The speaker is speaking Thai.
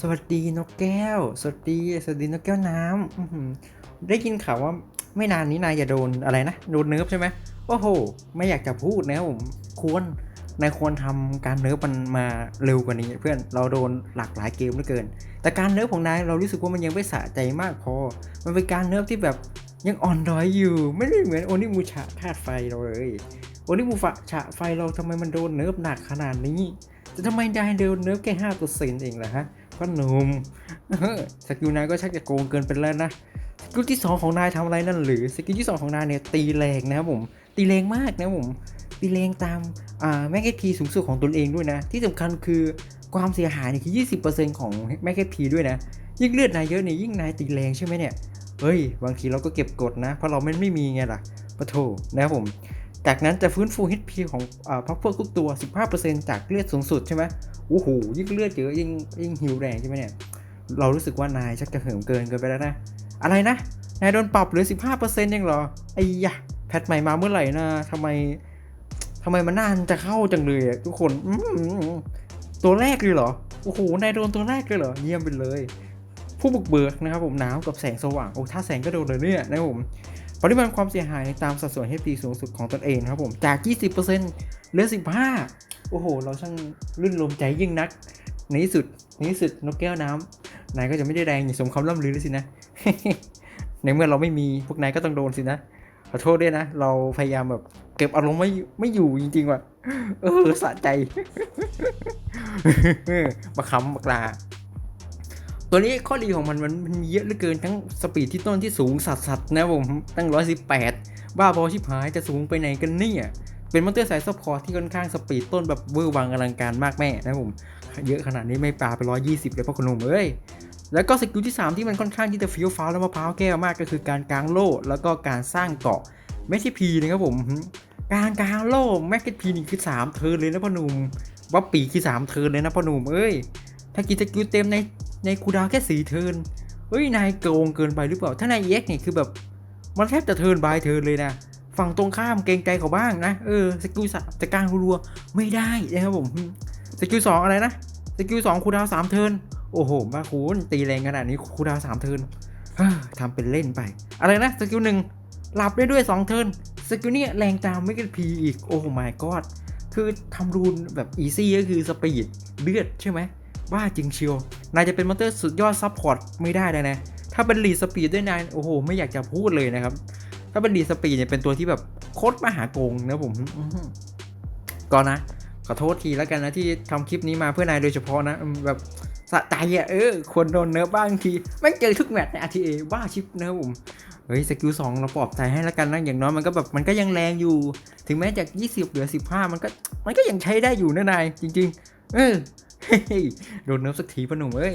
สวัสดีนกแก้ว สวัสดี สวัสดีนกแก้วน้ำอื้อหือได้ยินข่าวว่าไม่นานนี้นายจะโดนอะไรนะ โดนเนิร์ฟใช่ไหมโอ้โห ไม่อยากจะพูดนะผมควรนายควรทำการเนิร์ฟมันมาเร็วกว่านี้ เพื่อนเราโดนหลากหลายเกมเหลือเกิน แต่การเนิร์ฟของนายเรารู้สึกว่ามันยังไม่สะใจมากพอ มันเป็นการเนิร์ฟที่แบบยังอ่อนดอยอยู่ ไม่ได้เหมือนโอนิมูชะธาตุไฟเราเลยโอนิมูฟะฉะไฟเราทำไมมันโดนเนิร์ฟหนักขนาดนี้แต่ทำไมได้โดนเนิร์ฟแค่ห้าเปอร์เซ็นต์เองล่ะฮะ ก็หนุ่มสกิลนายก็ชักจะโกงเกินไปแล้วนะสกิลที่ 2 ของนายทำอะไรนั่นหรือสกิลที่ 2 ของนายเนี่ยตีแรงนะครับผมตีแรงมากนะผมตีแรงตามอ่าแม็กเกพีสูงสุดของตนเองด้วยนะ ที่สำคัญคือความเสียหายเนี่ยคือ 20%ของแม็กเกพีด้วยนะ ยิ่งเลือดนายเยอะเนี่ยยิ่งนายตีแรงใช่ไหมเนี่ยเฮ้ย บางทีเราก็เก็บกดนะ เพราะเราไม่ไม่มีไงล่ะปะโถนะครับผม จากนั้นจะฟื้นฟู HP ของอพักพวกทุกตัว 15%จากเลือดสูงสุดใช่ไหมโอ้โหยิ่งเลือดเยอะยิ่งยิ่งหิวแรงใช่ไหมเนี่ย เรารู้สึกว่านายชักจะเหิมเกินเกินไปแล้วนะ อะไรนะ นายโดนปรับเหลือ 15%ยังเหรอ ไอ้ยะแพทใหม่มาเมื่อไหร่นะทำไมทำไมมันน่าจะเข้าจังเลยทุกคนตัวแรกเลยเหรอ โอ้โห นายโดนตัวแรกเลยเหรอ เยี่ยมไปเลย ผู้บุกเบิกนะครับผมหนาวกับแสงสว่าง โอ้ถ้าแสงก็โดนเลยเนี่ยนะผม ปริมาณความเสียหายในตามสัดส่วน HP สูงสุดของตนเองครับผมจาก 20%เหลือ 15 โอ้โห เราช่างรื่นรมใจยิ่งนัก ในที่สุดในที่สุดนกแก้วน้ำนายก็จะไม่ได้แรงอย่างสมคำล่ำลือเลยสินะ ในเมื่อเราไม่มีพวกนายก็ต้องโดนสินะขอโทษด้วยนะ เราพยายามแบบเก็บอารมณ์ไม่ไม่อยู่จริงๆว่ะ เออสะใจมาคำมากลา ตัวนี้ข้อดีของมันมันมันเยอะเหลือเกินทั้งสปีดที่ต้นที่สูงสัสสัสๆนะผมตั้ง 118 บ้าบอชิบหายจะสูงไปไหนกันเนี่ย เป็นมอนเตอร์สายซัพพอร์ตที่ค่อนข้างสปีดต้นแบบเวอร์วังอลังการมากแม่นะผมเยอะขนาดนี้ไม่ปลาไป 120 เลยพ่อคุณหนุ่มเอ้ยแล้วก็สกิลที่ 3 ที่มันค่อนข้างที่จะฟิวฟ้าและมะพร้าวแก้วมากก็คือการกางโล่แล้วก็การสร้างเกาะไม่ใช่พีนะครับผมการกางโล่แม็กเก็ตพีนี่คือ 3 เทิร์นเลยนะพ่อหนุ่มวับปีคือ 3 เทิร์นเลยนะพ่อหนุ่มเอ้ยถ้ากินสกิลเต็มใน ในคูดาวแค่สี่เทินเฮ้ยนายโกงเกินไปหรือเปล่า ถ้านายเอ็กเนี่ยคือแบบมันแทบจะเทินบายเทินเลยนะ ฝั่งตรงข้ามเกรงใจเขาบ้างนะ เออสกิลสามจะกลางรัวไม่ได้นะครับผมสกิลสองอะไรนะสกิลสองคูดาวสามเทินโอ้โหมาคุณตีแรงขนาดนี้คูดาวสามเทินเฮ้อทำเป็นเล่นไป อะไรนะสกิลหนึ่งหลับได้ด้วยสองเทินสกิลเนี่ยแรงตามไม่กันพีอีกโอ้ my god คือทำรูนแบบอีซี่ก็คือสปีดเลือดใช่ไหมว่าจริงเชียว นายจะเป็นมอนเตอร์สุดยอดซัพพอร์ตไม่ได้เลยนะ ถ้าเป็นลีสปีดด้วยนายโอ้โห ไม่อยากจะพูดเลยนะครับ ถ้าเป็นลีสปีดเนี่ยเป็นตัวที่แบบโคตรมหาโกงนะผมอื้อหือก็นะ ขอโทษทีแล้วกันนะที่ทำคลิปนี้มาเพื่อนายโดยเฉพาะนะแบบสะใจอะเออควรโดนเนิร์บ้างทีไม่งเจอทุกแมตช์ใน RTA บ้าชิปนะครับผมเฮ้ยสกิลสองเราปลอบใจให้แล้วกันนะอย่างน้อยมันก็แบบมันก็ยังแรงอยู่ ถึงแม้จาก 20 เหลือ 15 มันก็มันก็ยังใช้ได้อยู่นะนายจริง ๆ เออเฮ้ย โดนเนิร์ฟสักทีพอหนุ่มเอ้ย